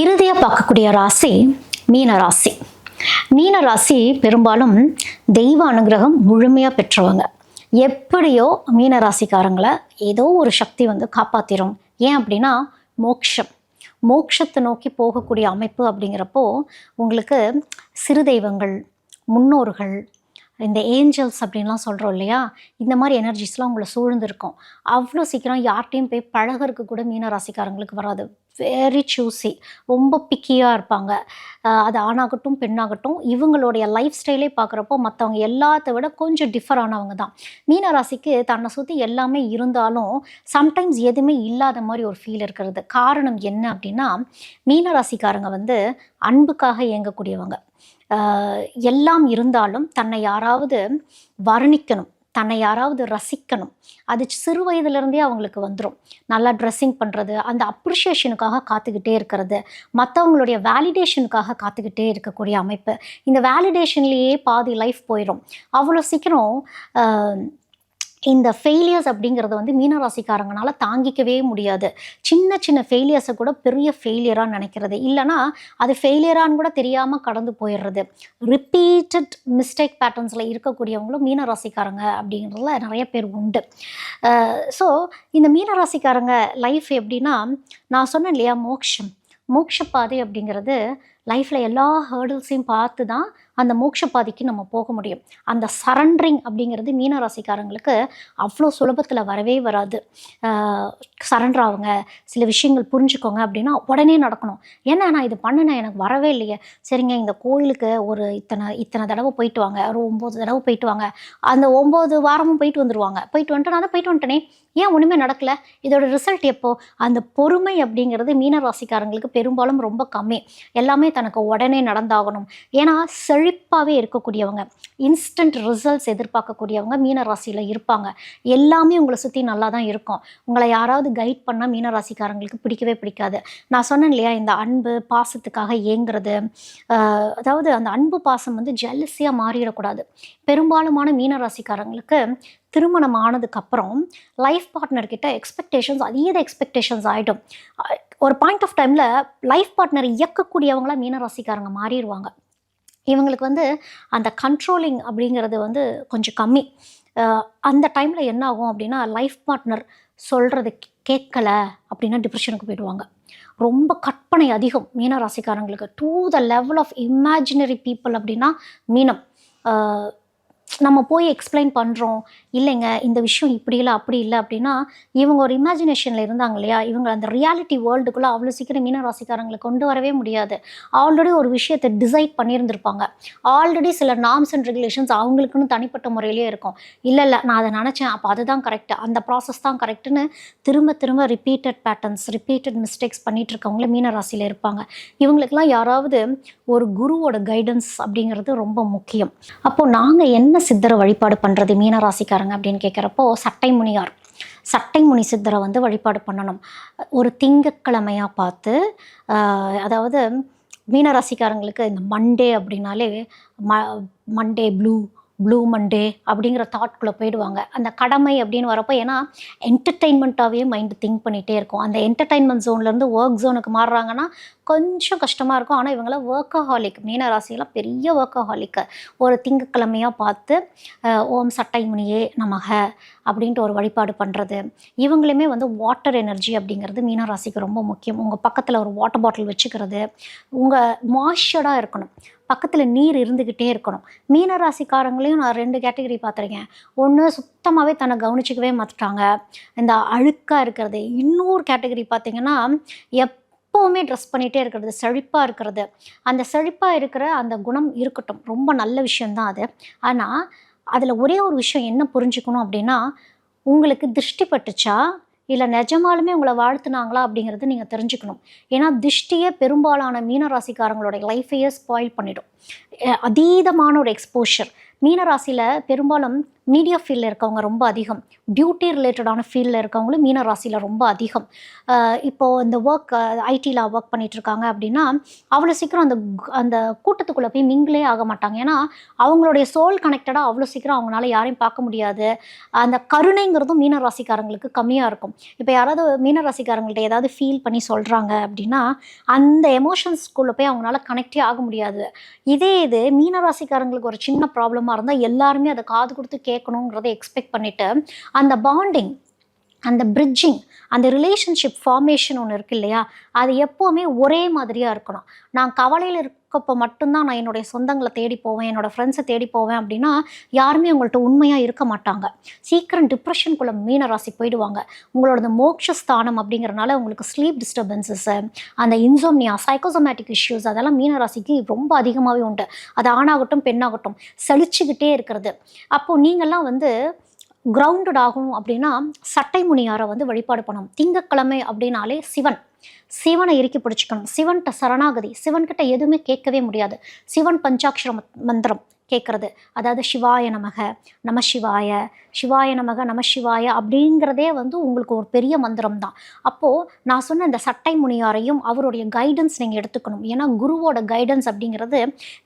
இறுதியாக பார்க்கக்கூடிய ராசி மீன ராசி. மீன ராசி பெரும்பாலும் தெய்வ அனுகிரகம் முழுமையாக பெற்றவங்க. எப்படியோ மீன ராசிக்காரங்களை ஏதோ ஒரு சக்தி வந்து காப்பாத்திரும். ஏன் அப்படின்னா மோக்ஷம். மோக்ஷத்தை நோக்கி போகக்கூடிய அமைப்பு அப்படிங்கிறப்போ உங்களுக்கு சிறு தெய்வங்கள் முன்னோர்கள் இந்த ஏஞ்சல்ஸ் அப்படின்லாம் சொல்கிறோம் இல்லையா? இந்த மாதிரி எனர்ஜிஸ்லாம் உங்களை சூழ்ந்திருக்கும். அவ்வளோ சீக்கிரம் யார்கிட்டையும் போய் பழகிறதுக்கு கூட மீன ராசிக்காரங்களுக்கு வராது. வெரி சூஸி ரொம்ப பிக்கியாக இருப்பாங்க. அது ஆணாகட்டும் பெண்ணாகட்டும் இவங்களுடைய லைஃப் ஸ்டைலே பார்க்குறப்போ மற்றவங்க எல்லாத்த விட கொஞ்சம் டிஃபர் ஆனவங்க தான். மீனராசிக்கு தன்னை சுற்றி எல்லாமே இருந்தாலும் சம்டைம்ஸ் எதுவுமே இல்லாத மாதிரி ஒரு ஃபீல் இருக்கிறது. காரணம் என்ன அப்படின்னா மீனராசிக்காரங்க வந்து அன்புக்காக இயங்கக்கூடியவங்க. எல்லாம் இருந்தாலும் தன்னை யாராவது வர்ணிக்கணும் தன்னை யாராவது ரசிக்கணும். அது சிறு வயதுலேருந்தே அவங்களுக்கு வந்துடும் நல்லா ட்ரெஸ்ஸிங் பண்ணுறது அந்த அப்ரிஷியேஷனுக்காக காத்துக்கிட்டே இருக்கிறது மற்றவங்களுடைய வேலிடேஷனுக்காக காத்துக்கிட்டே இருக்கக்கூடிய அமைப்பு. இந்த வேலிடேஷன்லேயே பாதி லைஃப் போயிடும் அவ்வளோ சீக்கிரம் இந்த ஃபெயிலியர்ஸ் அப்படிங்கிறத வந்து மீனராசிக்காரங்கனால தாங்கிக்கவே முடியாது. சின்ன சின்ன ஃபெயிலியர்ஸை கூட பெரிய ஃபெயிலியராக நினைக்கிறது. இல்லைனா அது ஃபெயிலியரான்னு கூட தெரியாமல் கடந்து போயிடுறது. ரிப்பீட்டட் மிஸ்டேக் பேட்டர்ன்ஸில் இருக்கக்கூடியவங்களும் மீனராசிக்காரங்க அப்படிங்கிறதுல நிறைய பேர் உண்டு. ஸோ இந்த மீனராசிக்காரங்க லைஃப் எப்படின்னா நான் சொன்னேன் இல்லையா மோக்ஷம். மோக்ஷ பாதை அப்படிங்கிறது லைஃப்பில் எல்லா ஹேர்டில்ஸையும் பார்த்து தான் அந்த மோட்ச பாதைக்கு நம்ம போக முடியும். அந்த சரண்டரிங் அப்படிங்கிறது மீன ராசிக்காரங்களுக்கு அவ்வளோ சுலபத்தில் வரவே வராது. சரண்டர் ஆகுங்க சில விஷயங்கள் புரிஞ்சுக்கோங்க அப்படின்னா உடனே நடக்கணும். ஏன்னா நான் இது பண்ணினேன் எனக்கு வரவே இல்லையே. சரிங்க இந்த கோயிலுக்கு ஒரு இத்தனை இத்தனை தடவை போயிட்டு வாங்க ஒரு ஒம்பது தடவை போயிட்டு வாங்க. அந்த ஒம்பது வாரமும் போயிட்டு வந்துடுவாங்க போயிட்டு வந்துட்டு நான் தான் போயிட்டு வந்துட்டேனே. ஏன் ஒன்றுமே நடக்கலை? இதோட ரிசல்ட் எப்போ? அந்த பொறுமை அப்படிங்கிறது மீன ராசிக்காரங்களுக்கு பெரும்பாலும் ரொம்ப கம்மி. எல்லாமே தனக்கு உடனே நடந்தாகணும். ஏன்னா செழிப்பாகவே இருக்கக்கூடியவங்க இன்ஸ்டன்ட் ரிசல்ட்ஸ் எதிர்பார்க்கக்கூடியவங்க மீனராசியில் இருப்பாங்க. எல்லாமே உங்களை சுற்றி நல்லா தான் இருக்கும். உங்களை யாராவது கைட் பண்ணால் மீனராசிக்காரங்களுக்கு பிடிக்கவே பிடிக்காது. நான் சொன்னேன் இல்லையா இந்த அன்பு பாசத்துக்காக ஏங்குறது அதாவது அந்த அன்பு பாசம் வந்து ஜெல்லஸியாக மாறிடக்கூடாது. பெரும்பாலுமான மீனராசிக்காரங்களுக்கு திருமணம் ஆனதுக்கப்புறம் லைஃப் பார்ட்னர்கிட்ட எக்ஸ்பெக்டேஷன்ஸ் அதீத எக்ஸ்பெக்டேஷன்ஸ் ஆகிடும் ஒரு பாயிண்ட் ஆஃப் டைமில் லைஃப் பார்ட்னர் இயக்கக்கூடியவங்களாம் மீன ராசிக்காரங்க மாறிடுவாங்க. இவங்களுக்கு வந்து அந்த கண்ட்ரோலிங் அப்படிங்கிறது வந்து கொஞ்சம் கம்மி. அந்த டைமில் என்ன ஆகும் அப்படின்னா லைஃப் பார்ட்னர் சொல்கிறது கேட்கல அப்படின்னா டிப்ரெஷனுக்கு போயிடுவாங்க. ரொம்ப கற்பனை அதிகம் மீன ராசிக்காரங்களுக்கு to the level of imaginary people அப்படின்னா மீனம். நம்ம போய் எக்ஸ்பிளைன் பண்ணுறோம் இல்லைங்க இந்த விஷயம் இப்படி இல்லை அப்படி இல்லை அப்படின்னா இவங்க ஒரு இமேஜினேஷனில் இருந்தாங்க இல்லையா? இவங்க அந்த ரியாலிட்டி வேர்ல்டுக்குள்ளே அவ்வளோ சீக்கிரம் மீன ராசிக்காரங்களை கொண்டு வரவே முடியாது. ஆல்ரெடி ஒரு விஷயத்தை டிசைட் பண்ணியிருந்திருப்பாங்க. ஆல்ரெடி சில நார்ம்ஸ் அண்ட் ரெகுலேஷன்ஸ் அவங்களுக்குன்னு தனிப்பட்ட முறையிலேயே இருக்கும். இல்லை இல்லை நான் அதை நினச்சேன். அப்போ அதுதான் கரெக்ட் அந்த ப்ராசஸ் தான் கரெக்டுன்னு திரும்ப திரும்ப ரிப்பீட்டட் பேட்டர்ன்ஸ் ரிப்பீட்டட் மிஸ்டேக்ஸ் பண்ணிட்டு இருக்கவங்கள மீன ராசியில் இருப்பாங்க. இவங்களுக்கெல்லாம் யாராவது ஒரு குருவோட கைடன்ஸ் அப்படிங்கிறது ரொம்ப முக்கியம். அப்போது நாங்கள் என்ன சித்தரை வழிபாடு பண்ணுறது மீனராசிக்காரங்க அப்படின்னு கேட்குறப்போ சட்டை முனியார். சட்டை முனி சித்தரை வந்து வழிபாடு பண்ணணும். ஒரு திங்கக்கிழமையாக பார்த்து அதாவது மீனராசிக்காரங்களுக்கு இந்த மண்டே அப்படின்னாலே ம மண்டே ப்ளூ ப்ளூ மண்டே அப்படிங்கிற தாட்குள்ளே போயிடுவாங்க. அந்த கடமை அப்படின்னு வரப்போ ஏன்னா என்டர்டெயின்மெண்ட்டாகவே மைண்டு திங்க் பண்ணிகிட்டே இருக்கும். அந்த என்டர்டெயின்மெண்ட் ஜோன்லேருந்து ஒர்க் ஜோனுக்கு மாறுறாங்கன்னா கொஞ்சம் கஷ்டமாக இருக்கும். ஆனால் இவங்களாம் ஒர்க்கஹாலிக் மீன ராசியெல்லாம் பெரிய ஒர்க்கஹாலிக்கு ஒரு திங்கக்கிழமையாக பார்த்து ஓம் சட்டை முனியே நமக அப்படின்ட்டு ஒரு வழிபாடு பண்ணுறது இவங்களுமே வந்து வாட்டர் எனர்ஜி அப்படிங்கிறது மீனராசிக்கு ரொம்ப முக்கியம். உங்கள் பக்கத்தில் ஒரு வாட்டர் பாட்டில் வச்சுக்கிறது. உங்கள் மாய்ஸ்சர்டாக இருக்கணும். பக்கத்தில் நீர் இருந்துக்கிட்டே இருக்கணும். மீன ராசிக்காரங்களையும் நான் ரெண்டு கேட்டகரி பார்த்துருக்கேன். ஒன்று சுத்தமாகவே தன்னை கவனிச்சிக்கவே மாற்றிட்டாங்க இந்த அழுக்காக இருக்கிறது. இன்னொரு கேட்டகரி பார்த்தீங்கன்னா எப்போவுமே ட்ரெஸ் பண்ணிகிட்டே இருக்கிறது. செழிப்பாக இருக்கிறது. அந்த செழிப்பாக இருக்கிற அந்த குணம் இருக்கட்டும். ரொம்ப நல்ல விஷயந்தான் அது. ஆனால் அதில் ஒரே ஒரு விஷயம் என்ன புரிஞ்சுக்கணும் அப்படின்னா உங்களுக்கு திருஷ்டி பட்டுச்சா? இல்லை நிஜமாலுமே உங்களை வாழ்த்துனாங்களா அப்படிங்கிறது நீங்கள் தெரிஞ்சுக்கணும். ஏன்னா திஷ்டியே பெரும்பாலான மீனராசிக்காரங்களுடைய லைஃபையே ஸ்பாயில் பண்ணிடும். அதீதமான ஒரு எக்ஸ்போஷர் மீனராசியில் பெரும்பாலும் மீடியா ஃபீல்டில் இருக்கவங்க ரொம்ப அதிகம். பியூட்டி ரிலேட்டடான ஃபீல்டில் இருக்கவங்களும் மீனராசியில் ரொம்ப அதிகம். இப்போது இந்த ஒர்க் ஐடியில் ஒர்க் பண்ணிகிட்ருக்காங்க இருக்காங்க அப்படின்னா அவ்வளோ சீக்கிரம் அந்த அந்த கூட்டத்துக்குள்ளே போய் மிங்கிலே ஆக மாட்டாங்க. ஏன்னா அவங்களுடைய சோல் கனெக்டடாக அவ்வளோ சீக்கிரம் அவங்களால யாரையும் பார்க்க முடியாது. அந்த கருணைங்கிறதும் மீனராசிக்காரங்களுக்கு கம்மியாக இருக்கும். இப்போ யாராவது மீனராசிக்காரங்கள்ட்ட ஏதாவது ஃபீல் பண்ணி சொல்கிறாங்க அப்படின்னா அந்த எமோஷன்ஸ்குள்ளே போய் அவங்களால கனெக்டே ஆக முடியாது. இதே இது மீன ராசிக்காரங்களுக்கு ஒரு சின்ன ப்ராப்ளமாக இருந்தால் எல்லாருமே அதை காது கொடுத்து கேட்கணுங்கிறத எக்ஸ்பெக்ட் பண்ணிட்டு அந்த பாண்டிங் அந்த பிரிட்ஜிங் அந்த ரிலேஷன்ஷிப் ஃபார்மேஷன் ஒன்று இருக்கு இல்லையா? அது எப்போவுமே ஒரே மாதிரியாக இருக்கணும். நான் கவலையில் இருக்கப்போ மட்டும்தான் நான் என்னுடைய சொந்தங்களை தேடி போவேன் என்னோடய ஃப்ரெண்ட்ஸை தேடி போவேன் அப்படின்னா யாருமே அவங்கள்ட்ட உண்மையாக இருக்க மாட்டாங்க. சீக்கிரம் டிப்ரெஷனுக்குள்ளே மீனராசி போயிடுவாங்க. உங்களோட மோக்ஷஸ்தானம் அப்படிங்கிறனால உங்களுக்கு ஸ்லீப் டிஸ்டர்பன்சஸ்ஸு அந்த இன்சோம்னியா சைக்கோசோமேட்டிக் இஷ்யூஸ் அதெல்லாம் மீனராசிக்கு ரொம்ப அதிகமாகவே உண்டு. அது ஆணாகட்டும் பெண்ணாகட்டும் செழிச்சுக்கிட்டே இருக்கிறது. அப்போது நீங்கள்லாம் வந்து கிரவுண்டட் ஆகணும் அப்படின்னா சட்டை முனியாரை வந்து வழிபாடு பண்ணணும். திங்கக்கிழமை அப்படின்னாலே சிவன். சிவனை இறுக்கி பிடிச்சிக்கணும். சிவன்கிட்ட சரணாகதி சிவன்கிட்ட எதுவுமே கேட்கவே முடியாது. சிவன் பஞ்சாட்சர மந்திரம். கேட்குறது அதாவது சிவாய நமக நம சிவாய சிவாய நமக நம சிவாய அப்படிங்கிறதே வந்து உங்களுக்கு ஒரு பெரிய மந்திரம் தான் அப்போது நான் சொன்ன இந்த சட்டை முனியாரையும் அவருடைய கைடன்ஸ் நீங்கள் எடுத்துக்கணும். ஏன்னா குருவோட கைடன்ஸ் அப்படிங்கிறது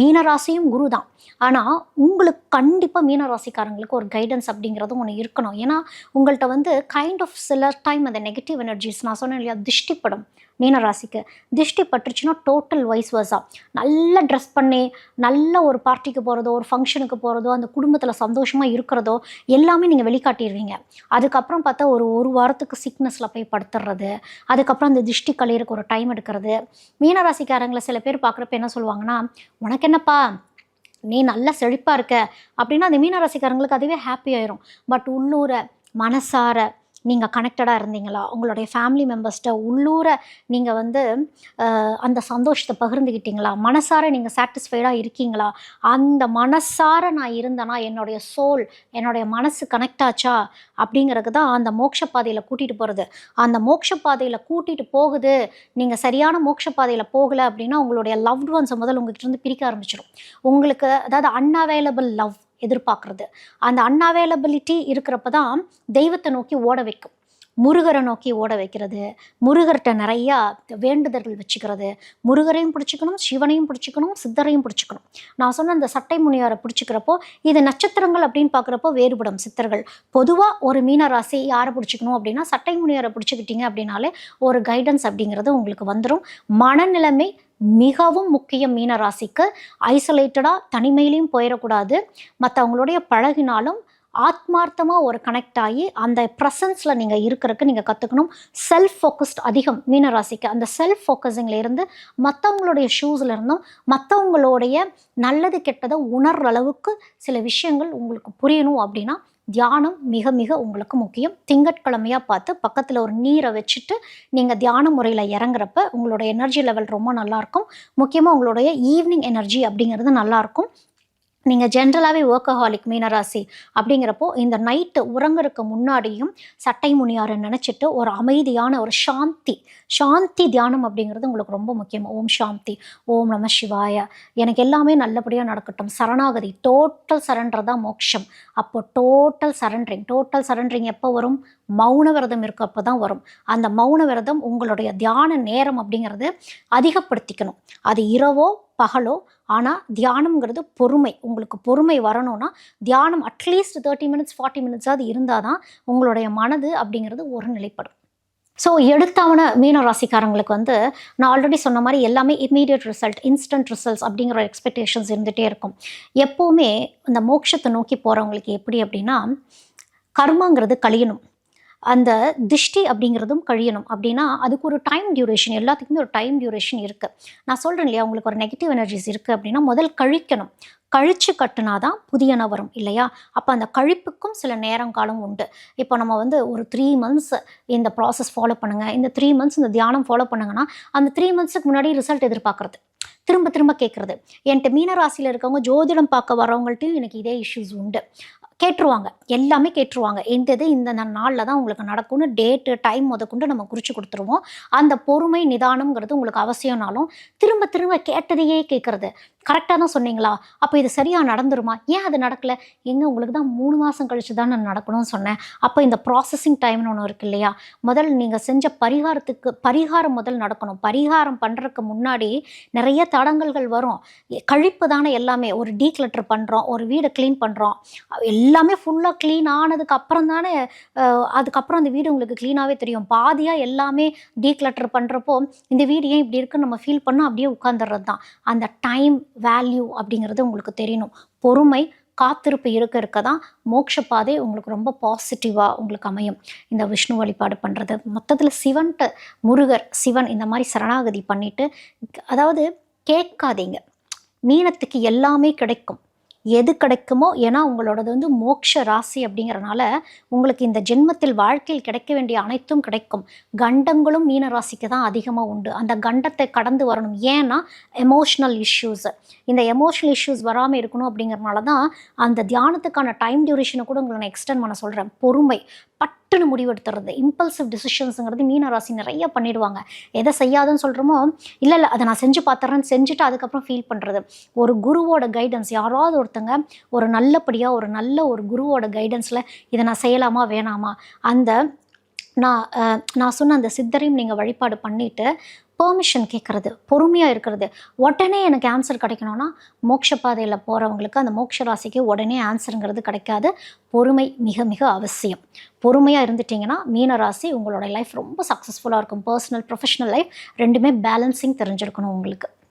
மீனராசியும் குரு தான் ஆனால் உங்களுக்கு கண்டிப்பாக மீனராசிக்காரங்களுக்கு ஒரு கைடன்ஸ் அப்படிங்கிறதும் ஒன்று இருக்கணும். ஏன்னா உங்கள்கிட்ட வந்து கைண்ட் ஆஃப் சில டைம் அந்த நெகட்டிவ் எனர்ஜிஸ் நான் சொன்னேன் இல்லையா திஷ்டிப்படும். மீனராசிக்கு திஷ்டி பட்டுருச்சுன்னா டோட்டல் வைஸ் வர்ஸா நல்லா ட்ரெஸ் பண்ணி நல்ல ஒரு பார்ட்டிக்கு போகிறதோ ஒரு ஃபங்க்ஷனுக்கு போகிறதோ அந்த குடும்பத்தில் சந்தோஷமாக இருக்கிறதோ எல்லாமே நீங்கள் வெளிக்காட்டிடுவீங்க. அதுக்கப்புறம் பார்த்தா ஒரு ஒரு வாரத்துக்கு சிக்னஸில் போய் படுத்துடுறது அதுக்கப்புறம் அந்த திஷ்டி கலையிறக்கு ஒரு டைம் எடுக்கிறது. மீனராசிக்காரங்களை சில பேர் பார்க்குறப்ப என்ன சொல்லுவாங்கன்னா உனக்கு என்னப்பா நீ நல்லா செழிப்பாக இருக்க. அப்படின்னா அந்த மீனராசிக்காரங்களுக்கு அதுவே ஹாப்பி ஆயிரும். பட் உள்ளூர மனசார நீங்கள் கனெக்டடாக இருந்தீங்களா? உங்களுடைய ஃபேமிலி மெம்பர்ஸ்கிட்ட உள்ளூர நீங்கள் வந்து அந்த சந்தோஷத்தை பகிர்ந்துக்கிட்டீங்களா மனசார நீங்கள் சாட்டிஸ்ஃபைடாக இருக்கீங்களா? அந்த மனசார நான் இருந்தேனா என்னுடைய சோல் என்னுடைய மனசு கனெக்ட் ஆச்சா? அப்படிங்கிறது தான் அந்த மோட்ச பாதையில் கூட்டிகிட்டு போகிறது அந்த மோட்ச பாதையில் கூட்டிகிட்டு போகுது. நீங்கள் சரியான மோட்ச பாதையில் போகலை அப்படின்னா உங்களுடைய லவ்ட் ஒன்ஸை முதல் உங்ககிட்ட இருந்து பிரிக்க ஆரம்பிச்சிடும் உங்களுக்கு அதாவது அன்அவைலபிள் லவ் எதிர்பார்க்குறது. அந்த அன்அவைலபிலிட்டி இருக்கிறப்ப தான் தெய்வத்தை நோக்கி ஓட வைக்கும். முருகரை நோக்கி ஓட வைக்கிறது. முருகர்கிட்ட நிறையா வேண்டுதல்கள் வச்சுக்கிறது. முருகரையும் பிடிச்சிக்கணும் சிவனையும் பிடிச்சிக்கணும் சித்தரையும் பிடிச்சிக்கணும். நான் சொன்ன அந்த சட்டை முனியாரை பிடிச்சிக்கிறப்போ இது நட்சத்திரங்கள் அப்படின்னு பார்க்குறப்போ வேறுபடும் சித்தர்கள். பொதுவாக ஒரு மீன ராசி யாரை பிடிச்சிக்கணும் அப்படின்னா சட்டை முனியாரை பிடிச்சிக்கிட்டீங்க அப்படின்னாலே ஒரு கைடன்ஸ் அப்படிங்கிறது உங்களுக்கு வந்துடும் மனநிலைமை மிகவும் முக்கியம் மீன ராசிக்கு. ஐசோலேட்டடாக தனிமையிலையும் போயிடக்கூடாது. மற்றவங்களுடைய பழகினாலும் ஆத்மார்த்தமாக ஒரு கனெக்ட் ஆகி அந்த ப்ரெசன்ஸில் நீங்கள் இருக்கிறதுக்கு நீங்கள் கற்றுக்கணும் செல்ஃப் ஃபோக்கஸ்ட் அதிகம் மீனராசிக்கு அந்த செல்ஃப் ஃபோக்கஸிங்கில் இருந்து மற்றவங்களுடைய ஷூஸில் இருந்தும் மற்றவங்களுடைய நல்லது கெட்டதை உணர்ற அளவுக்கு சில விஷயங்கள் உங்களுக்கு புரியணும் அப்படின்னா தியானம் மிக மிக உங்களுக்கு முக்கியம். திங்கட்கிழமையாக பார்த்து பக்கத்தில் ஒரு நீரை வச்சுட்டு நீங்கள் தியான முறையில் இறங்குறப்ப உங்களோட எனர்ஜி லெவல் ரொம்ப நல்லாயிருக்கும் முக்கியமாக உங்களுடைய ஈவினிங் எனர்ஜி அப்படிங்கிறது நல்லாயிருக்கும் நீங்கள் ஜென்ரலாகவே ஒர்க்கஹாலிக் மீனராசி அப்படிங்கிறப்போ இந்த நைட்டு உறங்குறதுக்கு முன்னாடியும் சட்டை முனியாரை நினச்சிட்டு ஒரு அமைதியான ஒரு சாந்தி சாந்தி தியானம் அப்படிங்கிறது உங்களுக்கு ரொம்ப முக்கியம். ஓம் சாந்தி ஓம் நம சிவாய. எனக்கு எல்லாமே நல்லபடியாக நடக்கட்டும். சரணாகதி டோட்டல் சரண்டர் தான் மோட்சம். அப்போ டோட்டல் சரண்டரிங் டோட்டல் சரண்டரிங் எப்போ வரும்? மௌன விரதம் இருக்கப்போ தான் வரும். அந்த மௌன விரதம் உங்களுடைய தியான நேரம் அப்படிங்கிறது அதிகப்படுத்திக்கணும். அது இரவோ பகலோ ஆனால் தியானம்ங்கிறது பொறுமை. உங்களுக்கு பொறுமை வரணும்னா தியானம் at least thirty minutes forty மினிட்ஸாவது இருந்தால் தான் உங்களுடைய மனது அப்படிங்கிறது ஒரு நிலைப்படும் ஸோ எடுத்தவன மீன ராசிக்காரங்களுக்கு வந்து நான் ஆல்ரெடி சொன்ன மாதிரி எல்லாமே இம்மீடியட் ரிசல்ட் இன்ஸ்டன்ட் ரிசல்ட்ஸ் அப்படிங்கிற எக்ஸ்பெக்டேஷன்ஸ் இருந்துகிட்டே இருக்கும். எப்போவுமே இந்த மோட்சத்தை நோக்கி போகிறவங்களுக்கு எப்படி அப்படின்னா கர்மங்கிறது கழியணும். அந்த திஷ்டி அப்படிங்கிறதும் கழியணும். அப்படின்னா அதுக்கு ஒரு டைம் டியூரேஷன் எல்லாத்துக்குமே ஒரு டைம் டியூரேஷன் இருக்குது நான் சொல்கிறேன் இல்லையா உங்களுக்கு ஒரு நெகட்டிவ் எனர்ஜிஸ் இருக்குது அப்படின்னா முதல் கழிக்கணும். கழிச்சு கட்டினா தான் புதியன வரும் இல்லையா? அப்போ அந்த கழிப்புக்கும் சில நேரம் காலம் உண்டு. இப்போ நம்ம வந்து ஒரு த்ரீ மந்த்ஸ் இந்த ப்ராசஸ் ஃபாலோ பண்ணுங்கள் இந்த த்ரீ மந்த்ஸ் இந்த தியானம் ஃபாலோ பண்ணுங்கன்னா அந்த த்ரீ மந்த்ஸுக்கு முன்னாடி ரிசல்ட் எதிர்பார்க்குறது. திரும்ப திரும்ப கேட்குறது. என்கிட்ட மீனராசியில் இருக்கவங்க ஜோதிடம் பார்க்க வரவங்கள்ட்டையும் எனக்கு இதே இஷ்யூஸ் உண்டு. கேட்டுருவாங்க. எல்லாமே கேட்டுருவாங்க. இந்த இது இந்த நாளில் தான் உங்களுக்கு நடக்கும்னு டேட்டு டைம் முதற்கொண்டு நம்ம குறித்து கொடுத்துருவோம். அந்த பொறுமை நிதானம்ங்கிறது உங்களுக்கு அவசியம்னாலும் திரும்ப திரும்ப கேட்டதையே கேட்குறது. கரெக்டாக தான் சொன்னீங்களா? அப்போ இது சரியாக நடந்துருமா? ஏன் அது நடக்கல? எங்க உங்களுக்கு தான் மூணு மாதம் கழித்து தான் நான் நடக்கணும்னு சொன்னேன். அப்போ இந்த ப்ராசஸிங் டைம்னு ஒன்று இருக்கு இல்லையா? முதல் நீங்கள் செஞ்ச பரிகாரத்துக்கு பரிகாரம் முதல் நடக்கணும். பரிகாரம் பண்ணுறதுக்கு முன்னாடி நிறைய தடங்கல்கள் வரும். கழிப்பு தானே எல்லாமே. ஒரு டீக்ளட்டர் பண்ணுறோம் ஒரு வீடை க்ளீன் பண்ணுறோம் எல்லாமே ஃபுல்லாக க்ளீன் ஆனதுக்கு அப்புறம் தானே அதுக்கப்புறம் அந்த வீடு உங்களுக்கு க்ளீனாகவே தெரியும். பாதியாக எல்லாமே டீக்ளட்டர் பண்ணுறப்போ இந்த வீடு ஏன் இப்படி இருக்குன்னு நம்ம ஃபீல் பண்ணால் அப்படியே உட்காந்துடுறது தான் அந்த டைம் வேல்யூ அப்படிங்கிறது உங்களுக்கு தெரியணும். பொறுமை காத்திருப்பு இருக்க இருக்க தான் மோட்ச பாதை உங்களுக்கு ரொம்ப பாசிட்டிவாக உங்களுக்கு அமையும். இந்த விஷ்ணு வழிபாடு பண்ணுறது மொத்தத்தில் சிவன்ட்டு முருகர் சிவன் இந்த மாதிரி சரணாகதி பண்ணிவிட்டு அதாவது கேட்காதீங்க. மீனத்துக்கு எல்லாமே கிடைக்கும். எது கிடைக்குமோ ஏன்னா உங்களோடது வந்து மோக்ஷ ராசி அப்படிங்கிறனால உங்களுக்கு இந்த ஜென்மத்தில் வாழ்க்கையில் கிடைக்க வேண்டிய அனைத்தும் கிடைக்கும். கண்டங்களும் மீன ராசிக்கு தான் அதிகமாக உண்டு. அந்த கண்டத்தை கடந்து வரணும். ஏன்னா எமோஷ்னல் இஷ்யூஸ் இந்த எமோஷ்னல் இஷ்யூஸ் வராமல் இருக்கணும் அப்படிங்கறனால தான் அந்த தியானத்துக்கான டைம் டியூரேஷனை கூட உங்களை நான் எக்ஸ்டெண்ட் பண்ண சொல்கிறேன் பொறுமை. பட் பட்டுன்னு முடிவெடுத்துறது. இம்பல்சிவ் டிசிஷன்ஸுங்கிறது மீனராசி நிறைய பண்ணிடுவாங்க. எதை செய்யாதுன்னு சொல்கிறோமோ இல்லை இல்லை அதை நான் செஞ்சு பார்த்துறேன்னு செஞ்சுட்டு அதுக்கப்புறம் ஃபீல் பண்ணுறது ஒரு குருவோட கைடன்ஸ் யாராவது ஒருத்தங்க ஒரு நல்லபடியாக ஒரு நல்ல ஒரு குருவோட கைடன்ஸில் இதை நான் செய்யலாமா வேணாமா? அந்த நான் நான் சொன்ன அந்த சித்தரையும் நீங்கள் வழிபாடு பண்ணிவிட்டு பெர்மிஷன் கேட்குறது பொறுமையாக இருக்கிறது. உடனே எனக்கு ஆன்சர் கிடைக்கணும்னா மோட்ச பாதையில் போகிறவங்களுக்கு அந்த மோட்ச ராசிக்கு உடனே ஆன்சருங்கிறது கிடைக்காது. பொறுமை மிக மிக அவசியம். பொறுமையாக இருந்துட்டிங்கன்னா மீன ராசி உங்களோட லைஃப் ரொம்ப சக்ஸஸ்ஃபுல்லாக இருக்கும். பர்சனல் ப்ரொஃபஷனல் லைஃப் ரெண்டுமே பேலன்சிங் தெரிஞ்சிருக்கணும் உங்களுக்கு.